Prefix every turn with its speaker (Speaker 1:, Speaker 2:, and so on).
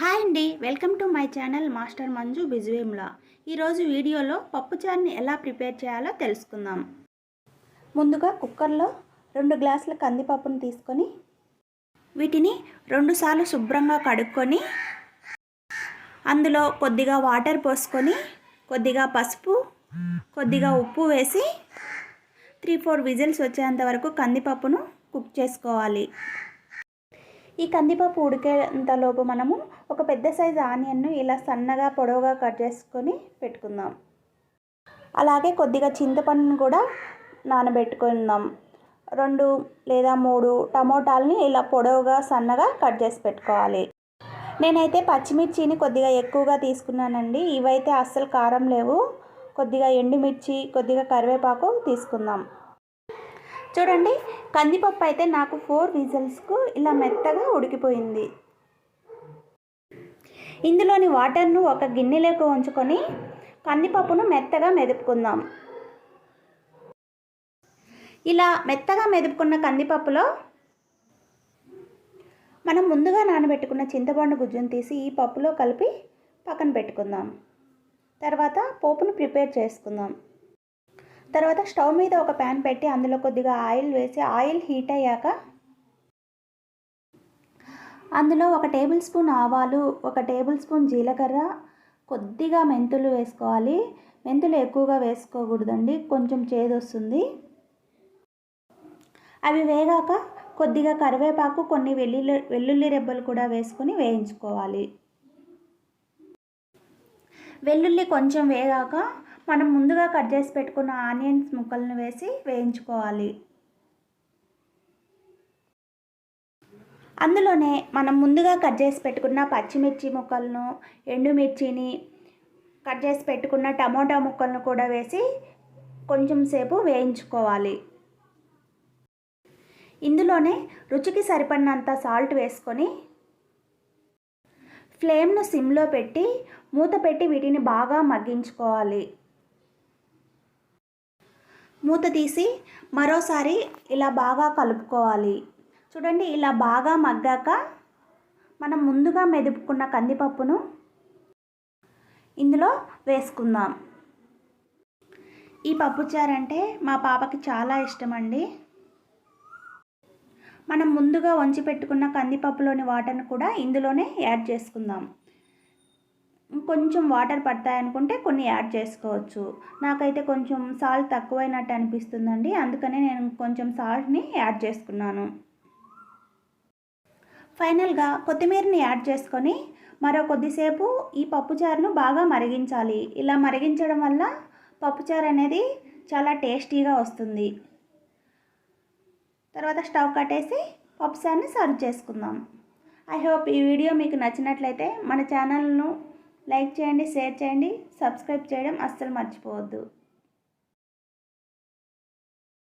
Speaker 1: Hi అండి welcome to my channel master Manju బిజువేమ్లా. ఈరోజు వీడియోలో పప్పుచారుని ఎలా ప్రిపేర్ చేయాలో తెలుసుకుందాం. ముందుగా కుక్కర్లో రెండు గ్లాసుల కందిపప్పును తీసుకొని వీటిని రెండుసార్లు శుభ్రంగా కడుక్కొని అందులో కొద్దిగా వాటర్ పోసుకొని కొద్దిగా పసుపు కొద్దిగా ఉప్పు వేసి త్రీ ఫోర్ విజిల్స్ వచ్చేంత వరకు కందిపప్పును కుక్ చేసుకోవాలి. ఈ కందిపప్పు ఉడికేంతలోపు మనము ఒక పెద్ద సైజు ఆనియన్ను ఇలా సన్నగా పొడవుగా కట్ చేసుకొని పెట్టుకుందాం. అలాగే కొద్దిగా చింతపండును కూడా నానబెట్టుకుందాం. రెండు లేదా మూడు టమోటాలని ఇలా పొడవుగా సన్నగా కట్ చేసి పెట్టుకోవాలి. నేనైతే పచ్చిమిర్చిని కొద్దిగా ఎక్కువగా తీసుకున్నానండి. ఇవైతే అస్సలు కారం లేవు. కొద్దిగా ఎండుమిర్చి కొద్దిగా కరివేపాకు తీసుకుందాం. చూడండి కందిపప్పు అయితే నాకు ఫోర్ విజిల్స్కు ఇలా మెత్తగా ఉడికిపోయింది. ఇందులోని వాటర్ను ఒక గిన్నెలోకి ఉంచుకొని కందిపప్పును మెత్తగా మెదుపుకుందాం. ఇలా మెత్తగా మెదుపుకున్న కందిపప్పులో మనం ముందుగా నానబెట్టుకున్న చింతపండు గుజ్జును తీసి ఈ పప్పులో కలిపి పక్కన పెట్టుకుందాం. తర్వాత పోపును ప్రిపేర్ చేసుకుందాం. తర్వాత స్టవ్ మీద ఒక ప్యాన్ పెట్టి అందులో కొద్దిగా ఆయిల్ వేసి ఆయిల్ హీట్ అయ్యాక అందులో ఒక టేబుల్ స్పూన్ ఆవాలు ఒక టేబుల్ స్పూన్ జీలకర్ర కొద్దిగా మెంతులు వేసుకోవాలి. మెంతులు ఎక్కువగా వేసుకోకూడదండి కొంచెం చేదు వస్తుంది అవి వేగాక కొద్దిగా కరివేపాకు కొన్ని వెల్లుల్లి వెల్లుల్లి రెబ్బలు కూడా వేసుకొని వేయించుకోవాలి. వెల్లుల్లి కొంచెం వేగాక మనం ముందుగా కట్ చేసి పెట్టుకున్న ఆనియన్స్ ముక్కలను వేసి వేయించుకోవాలి. అందులోనే మనం ముందుగా కట్ చేసి పెట్టుకున్న పచ్చిమిర్చి ముక్కలను ఎండుమిర్చిని కట్ చేసి పెట్టుకున్న టమోటా ముక్కలను కూడా వేసి కొంచెం సేపు వేయించుకోవాలి. ఇందులోనే రుచికి సరిపడినంత సాల్ట్ వేసుకొని ఫ్లేమ్ను సిమ్లో పెట్టి మూత పెట్టి వీటిని బాగా మగ్గించుకోవాలి. మూత తీసి మరోసారి ఇలా బాగా కలుపుకోవాలి. చూడండి ఇలా బాగా మగ్గాక మనం ముందుగా మెదుపుకున్న కందిపప్పును ఇందులో వేసుకుందాం. ఈ పప్పుచారు అంటే మా పాపకి చాలా ఇష్టం అండి మనం ముందుగా వంచి పెట్టుకున్న కందిపప్పులోని వాటర్ను కూడా ఇందులోనే యాడ్ చేసుకుందాం. కొంచెం వాటర్ పడతాయనుకుంటే కొన్ని యాడ్ చేసుకోవచ్చు. నాకైతే కొంచెం సాల్ట్ తక్కువైనట్టు అనిపిస్తుందండి. అందుకనే నేను కొంచెం సాల్ట్ని యాడ్ చేసుకున్నాను. ఫైనల్గా కొత్తిమీరని యాడ్ చేసుకొని మరో కొద్దిసేపు ఈ పప్పుచారును బాగా మరిగించాలి. ఇలా మరిగించడం వల్ల పప్పుచారు అనేది చాలా టేస్టీగా వస్తుంది. తర్వాత స్టవ్ కట్టేసి పప్పుచారుని సర్వ్ చేసుకుందాం. ఐ హోప్ ఈ వీడియో మీకు నచ్చినట్లయితే మన ఛానల్ను లైక్ చేయండి షేర్ చేయండి సబ్స్క్రైబ్ చేయడం అస్సలు మర్చిపోవద్దు.